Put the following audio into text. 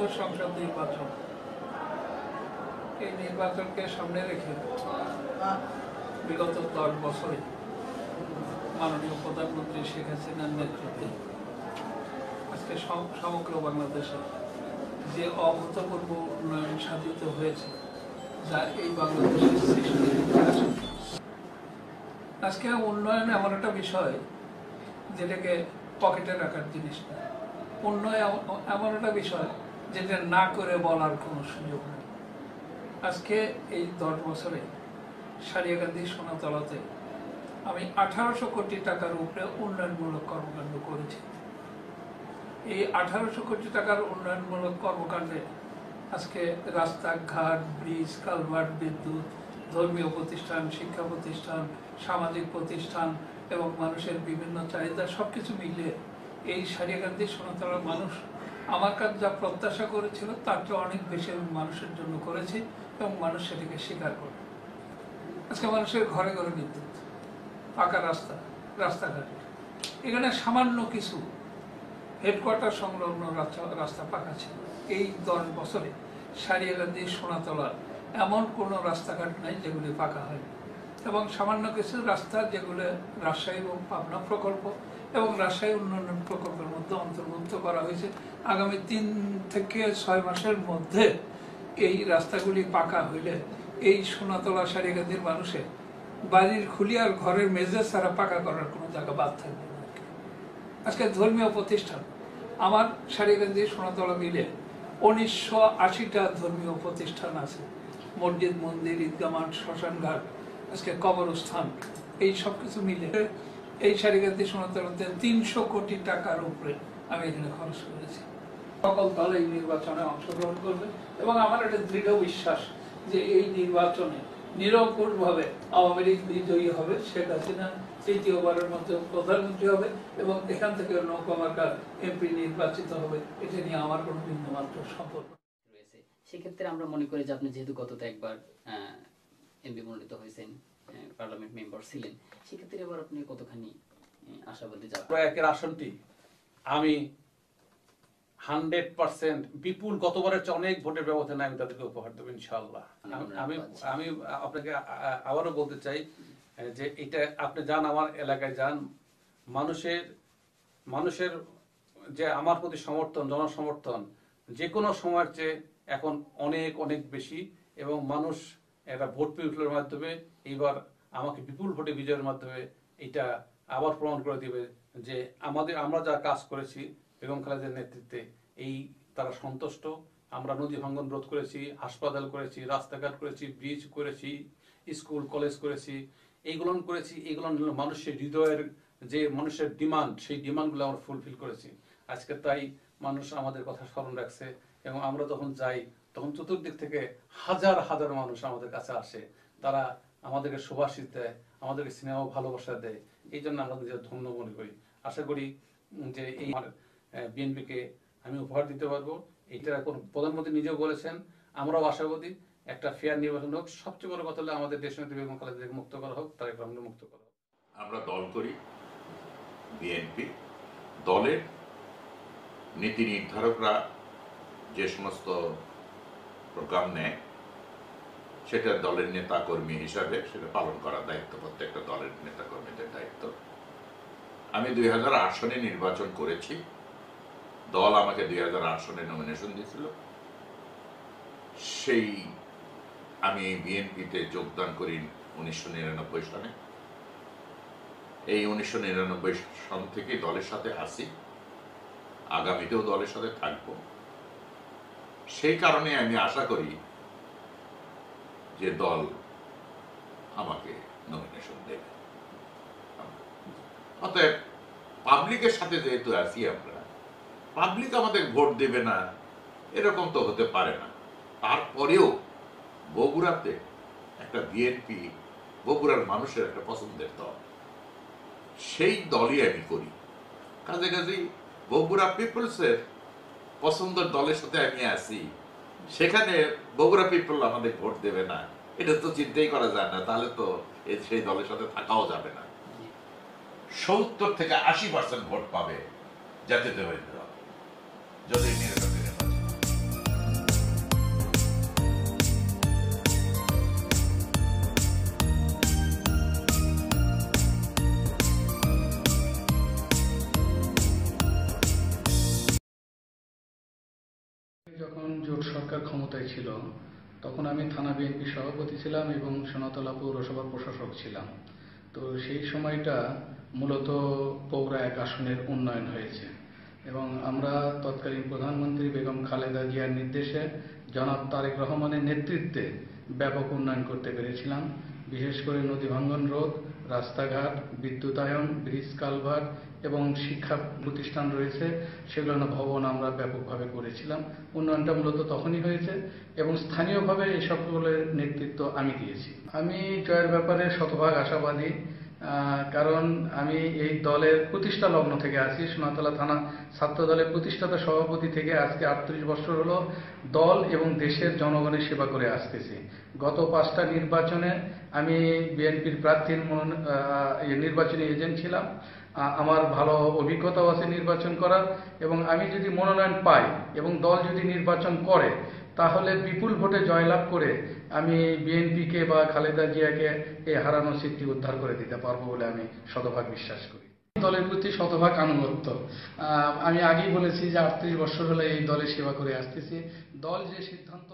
একাত্তর সংসদ নির্বাচন। এই নির্বাচনকে সামনে রেখে বিগত দশ বছরে মাননীয় প্রধানমন্ত্রী শেখ হাসিনার নেতৃত্বে আজকে সমগ্র বাংলাদেশে যে অভূতপূর্ব উন্নয়ন সাধিত হয়েছে, যা এই বাংলাদেশের সৃষ্টি আজকে উন্নয়ন এমন একটা বিষয় যেটাকে পকেটে রাখার জিনিস না। উন্নয়ন এমন একটা বিষয় যেটা না করে বলার কোনো সুযোগ নেই। আজকে এই দশ বছরে সারিয়াকান্দি সোনাতলাতে আমি আঠারোশো কোটি টাকার উপরে উন্নয়নমূলক কর্মকাণ্ড করেছি। এই আঠারোশো কোটি টাকার উন্নয়নমূলক কর্মকাণ্ডে আজকে রাস্তাঘাট, ব্রিজ, কালভার্ট, বিদ্যুৎ, ধর্মীয় প্রতিষ্ঠান, শিক্ষা প্রতিষ্ঠান, সামাজিক প্রতিষ্ঠান এবং মানুষের বিভিন্ন চাহিদা সবকিছু মিলিয়ে এই সারিয়াকান্দি সোনাতলার মানুষ আমার কাছে যা প্রত্যাশা করেছিল, তার চেয়ে অনেক বেশি আমি মানুষের জন্য করেছি এবং মানুষ সেটিকে স্বীকার করে আজকে মানুষের ঘরে ঘরে বিদ্যুৎ পাকা রাস্তা, রাস্তাঘাট। এখানে সামান্য কিছু হেডকোয়ার্টার সংলগ্ন রাস্তা- পাকা ছিল। এই দশ বছরে সারিয়াগান্ধী সোনাতলার এমন কোনো রাস্তাঘাট নাই যেগুলি পাকা হয়নি। এবং সামান্য কিছু রাস্তা যেগুলো রাজশাহী এবং পাবনা প্রকল্প এবং রাজশাহী উন্নয়ন প্রকল্পের মধ্যে অন্তর্ভুক্ত করা হয়েছে। আগামী তিন থেকে ছয় মাসের মধ্যে এই রাস্তাগুলি পাকা হইলে এই সোনাতলা সারিয়াগান্ধীর মানুষের বাড়ির খুলিয়ার ঘরের মেজে ছাড়া পাকা করার কোনো জায়গা বাদ থাকবে আজকে ধর্মীয় প্রতিষ্ঠান, আমার সারিগঞ্জি সোনাতলা মিলে উনিশশো আশিটা ধর্মীয় প্রতিষ্ঠান আছে। মসজিদ, মন্দির, ঈদগাহ মাঠ শ্মশানঘাট, আজকে কবরস্থান, এই সব কিছু মিলে এই সারিগঞ্জি সোনাতলাতে তিনশো কোটি টাকার উপরে আমি এখানে খরচ করেছি। সকল দল এই নির্বাচনে অংশগ্রহণ করবে এবং আমার একটা দৃঢ় বিশ্বাস যে এই নির্বাচনে নিরঙ্কুশভাবে আওয়ামী লীগ বিজয়ী হবে, শেখ হাসিনা তৃতীয়বারের মতো প্রধানমন্ত্রী হবে এবং এখান থেকে নৌকা মার্কার এমপি নির্বাচিত হবে, এটা নিয়ে আমার কোনো বিন্দুমাত্র সম্পর্ক সেক্ষেত্রে আমরা মনে করি যে আপনি যেহেতু গততে একবার এমপি মনোনীত হয়েছেন পার্লামেন্ট মেম্বার ছিলেন সেক্ষেত্রে এবার আপনি কতখানি আশাবাদী যাবেন আসনটি আমি হান্ড্রেড পার্সেন্ট বিপুল গতবারের চেয়ে অনেক ভোটের ব্যবধানে আমি তাদেরকে উপহার দেবো ইনশাল্লাহ আমি- আমি আপনাকে আবারও বলতে চাই যে এটা আপনি যান আমার এলাকায় যান মানুষের মানুষের যে আমার প্রতি সমর্থন জনসমর্থন যে কোনো সময়ের চেয়ে এখন অনেক অনেক বেশি এবং মানুষ একটা ভোট বিপ্লবের মাধ্যমে এইবার আমাকে বিপুল ভোটে বিজয়ের মাধ্যমে এটা আবার প্রমাণ করে দিবে যে আমাদের, আমরা যা কাজ করেছি, বেগম খালেদের নেতৃত্বে, এই তারা সন্তুষ্ট। আমরা নদী ভাঙ্গন রোধ করেছি, হাসপাতাল করেছি, রাস্তাঘাট করেছি ব্রিজ করেছি স্কুল কলেজ করেছি। এইগুলো করেছি এইগুলো মানুষের হৃদয়ের যে মানুষের ডিমান্ড সেই ডিমান্ডগুলো আমরা ফুলফিল করেছি। আজকে তাই মানুষ আমাদের কথা স্মরণ রাখছে এবং আমরা তখন যাই তখন চতুর্দিক থেকে হাজার হাজার মানুষ আমাদের কাছে আসে। তারা আমাদেরকে সুভাষিত দেয়, আমাদেরকে স্নেহ ভালোবাসা দেয়। এই জন্য আমরা নিজের ধন্য মনে করি। আশা করি যে এই বিএনপিকে আমি উপহার দিতে পারব। এটা কোন প্রধানমন্ত্রী নিজেও বলেছেন, আমরাও আশাবাদী। একটা ফেয়ার নির্বাচন হোক, সবচেয়ে বড় কথা হলো আমাদের দেশ নেত্রী বেগম খালেদাকে মুক্ত করা হোক, তারেক রহমানকে মুক্ত করা হোক। আমরা দল করি, বিএনপি। দলের নীতি নির্ধারকরা যে সমস্ত প্রোগ্রাম নেয়, সেটা দলের নেতা কর্মী হিসাবে সেটা পালন করার দায়িত্ব, প্রত্যেকটা দলের নেতা কর্মীদের দায়িত্ব। আমি দুই হাজার আট সনে নির্বাচন করেছি। দল আমাকে দুই হাজার আট সনে নমিনেশন দিয়েছিল। সেই আমি বিএনপিতে যোগদান করি উনিশশো নিরানব্বই সনে। এই উনিশশো নিরানব্বই সন থেকে দলের সাথে আসি আগামীতেও দলের সাথে থাকব। সেই কারণে আমি আশা করি যে দল আমাকে নমিনেশন দেবে। অতএব পাবলিকের সাথে যেহেতু আছি আমরা পাবলিক আমাদের ভোট দেবে না, এরকম তো হতে পারে না। তারপরেও বগুড়াতে একটা বিএনপি বগুড়ার মানুষের একটা পছন্দের দল, সেই দলই আমি করি। কাজে কাজেই বগুড়া পিপলসের পছন্দের দলের সাথে আমি আছি। সেখানে বগুড়া পিপল আমাদের ভোট দেবে না। এটা তো চিন্তাই করা যায় না, তাহলে তো সেই দলের সাথে থাকাও যাবে না। সত্তর থেকে আশি পার্সেন্ট ভোট পাবে দল। যদি তখন আমি থানা বিএনপি সভাপতি ছিলাম এবং সোনাতলা পৌরসভার প্রশাসক ছিলাম। তো সেই সময়টা মূলত পৌরা এক আসনের উন্নয়ন হয়েছে। এবং আমরা তৎকালীন প্রধানমন্ত্রী বেগম খালেদা জিয়ার নির্দেশে জনাব তারেক রহমানের নেতৃত্বে ব্যাপক উন্নয়ন করতে পেরেছিলাম। বিশেষ করে নদী ভাঙ্গন রোধ, রাস্তাঘাট, বিদ্যুতায়ন, ব্রিজ কালভার্ট এবং শিক্ষা প্রতিষ্ঠান রয়েছে, সেগুলো ভবন আমরা ব্যাপকভাবে করেছিলাম। উন্নয়নটা মূলত তখনই হয়েছে এবং স্থানীয়ভাবে এই সবগুলোর নেতৃত্ব আমি দিয়েছি। আমি জয়ের ব্যাপারে শতভাগ আশাবাদী। কারণ আমি এই দলের প্রতিষ্ঠা লগ্ন থেকে আছি সোনাতলা থানা ছাত্র দলের প্রতিষ্ঠাতা সভাপতি থেকে আজকে আটত্রিশ বছর হলো দল এবং দেশের জনগণের সেবা করে আসতেছি। গত পাঁচটা নির্বাচনে আমি বিএনপির প্রার্থীর নির্বাচনী এজেন্ট ছিলাম। আমার ভালো অভিজ্ঞতাও আছে নির্বাচন করার এবং আমি যদি মনোনয়ন পাই এবং দল যদি নির্বাচন করে তাহলে বিপুল ভোটে জয়লাভ করে আমি বিএনপিকে বা খালেদা জিয়াকে এই হারানো স্মৃতি উদ্ধার করে দিতে পারব বলে আমি শতভাগ বিশ্বাস করি। দলের প্রতি শতভাগ আনুগত্য। আমি আগেই বলেছি যে আটত্রিশ বছর হলে এই দলে সেবা করে আসতেছি। দল যে সিদ্ধান্ত